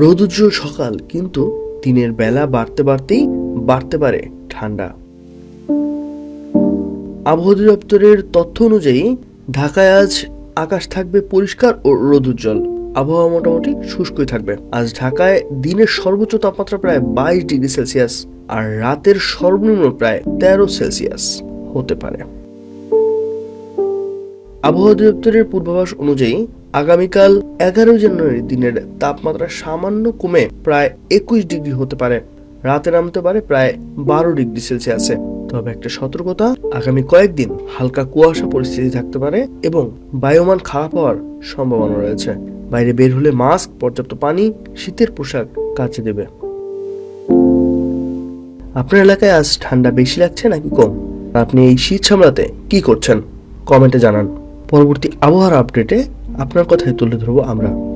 রৌদ্র সকাল, কিন্তু দিনের বেলা বাড়তে বাড়তেই বাড়তে পারে ঠান্ডা। আবহাওয়া দপ্তরের তথ্য অনুযায়ী, ঢাকায় আজ আকাশ থাকবে পরিষ্কার ও রোদুজ্জ্বল। আবহাওয়া মোটামুটি শুষ্কই থাকবে। আজ ঢাকায় দিনের সর্বোচ্চ তাপমাত্রা প্রায় বাইশ ডিগ্রি সেলসিয়াস আর রাতের সর্বনিম্ন প্রায় তেরো সেলসিয়াস হতে পারে। আবহাওয়া দপ্তরের পূর্বাভাস অনুযায়ী আগামীকাল এগারো জানুয়ারি দিনের তাপমাত্রা সামান্য কমে প্রায় একুশ ডিগ্রি হতে পারে। রাতে নামতে পারে প্রায় বারো ডিগ্রি সেলসিয়াসে। তবে একটা সতর্কতা, আগামী কয়েকদিন হালকা কুয়াশা পরিস্থিতি থাকতে পারে এবং বায়ুমান খারাপ হওয়ার সম্ভাবনা রয়েছে। বাইরে বের হলে মাস্ক, পর্যাপ্ত পানি, শীতের পোশাক কাছে দেবে। আপনার এলাকায় আজ ঠান্ডা বেশি লাগছে নাকি কম? আপনি এই শীত সামলাতে কি করছেন? কমেন্টে জানান। পরবর্তী আবহাওয়ার আপডেটে আপনার কথাই তুলে ধরবো আমরা।